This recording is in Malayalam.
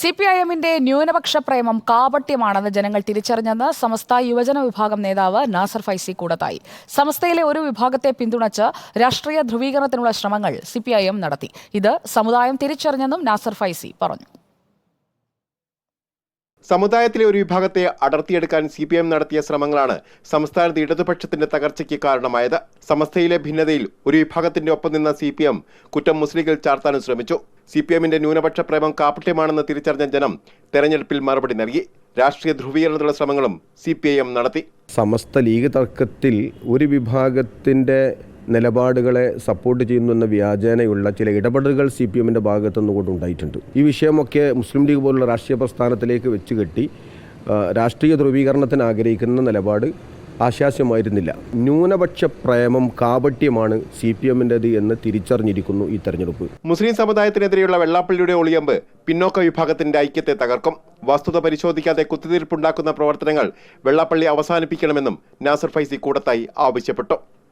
സി പി ഐ എമ്മിന്റെ ന്യൂനപക്ഷ പ്രേമം കാപട്യമാണെന്ന് ജനങ്ങൾ തിരിച്ചറിഞ്ഞെന്ന് സമസ്ത യുവജന വിഭാഗം നേതാവ് നാസർ ഫൈസി കൂടത്തായി. സമസ്തയിലെ ഒരു വിഭാഗത്തെ പിന്തുണച്ച് രാഷ്ട്രീയ ധ്രുവീകരണത്തിനുള്ള ശ്രമങ്ങൾ സി നടത്തി. ഇത് സമുദായം തിരിച്ചറിഞ്ഞെന്നും നാസർ ഫൈസി പറഞ്ഞു. സമുദായത്തിലെ ഒരു വിഭാഗത്തെ അടർത്തിയെടുക്കാൻ സി പി എം നടത്തിയ ശ്രമങ്ങളാണ് സംസ്ഥാനത്ത് ഇടതുപക്ഷത്തിന്റെ തകർച്ചയ്ക്ക് കാരണമായത്. സമസ്തയിലെ ഭിന്നതയിൽ ഒരു വിഭാഗത്തിന്റെ ഒപ്പം നിന്ന സി പി എം കുറ്റം മുസ്ലിങ്ങൾ ചാർത്താനും ശ്രമിച്ചു. സി പി എമ്മിന്റെ ന്യൂനപക്ഷ പ്രേമം കാപ്പട്യമാണെന്ന് തിരിച്ചറിഞ്ഞ ജനം തെരഞ്ഞെടുപ്പിൽ മറുപടി നൽകി. രാഷ്ട്രീയ ധ്രുവീകരണത്തിലുള്ള ശ്രമങ്ങളും സി പി ഐ എം നടത്തി. സമസ്ത ലീഗ് തർക്കത്തിൽ ഒരു വിഭാഗത്തിന്റെ നിലപാടുകളെ സപ്പോർട്ട് ചെയ്യുന്നു എന്ന വ്യാജേനയുള്ള ചില ഇടപെടലുകൾ സി പി എമ്മിന്റെ ഭാഗത്തുനിന്നുകൊണ്ട് ഉണ്ടായിട്ടുണ്ട് ഈ വിഷയമൊക്കെ മുസ്ലിം ലീഗ് പോലുള്ള രാഷ്ട്രീയ പ്രസ്ഥാനത്തിലേക്ക് വെച്ച് കെട്ടി രാഷ്ട്രീയ ധ്രുവീകരണത്തിന് ആഗ്രഹിക്കുന്ന നിലപാട് ആശാസ്യമായിരുന്നില്ല. ന്യൂനപക്ഷ പ്രേമം കാപട്യമാണ് സി പി എമ്മിന്റെത് എന്ന് തിരിച്ചറിഞ്ഞിരിക്കുന്നു ഈ തെരഞ്ഞെടുപ്പ്. മുസ്ലിം സമുദായത്തിനെതിരെയുള്ള വെള്ളാപ്പള്ളിയുടെ ഒളിയമ്പ് പിന്നോക്ക വിഭാഗത്തിന്റെ ഐക്യത്തെ തകർക്കും. വസ്തുത പരിശോധിക്കാതെ കുത്തിതിരിപ്പുണ്ടാക്കുന്ന പ്രവർത്തനങ്ങൾ വെള്ളാപ്പള്ളി അവസാനിപ്പിക്കണമെന്നും നാസർ ഫൈസി കൂടത്തായി ആവശ്യപ്പെട്ടു.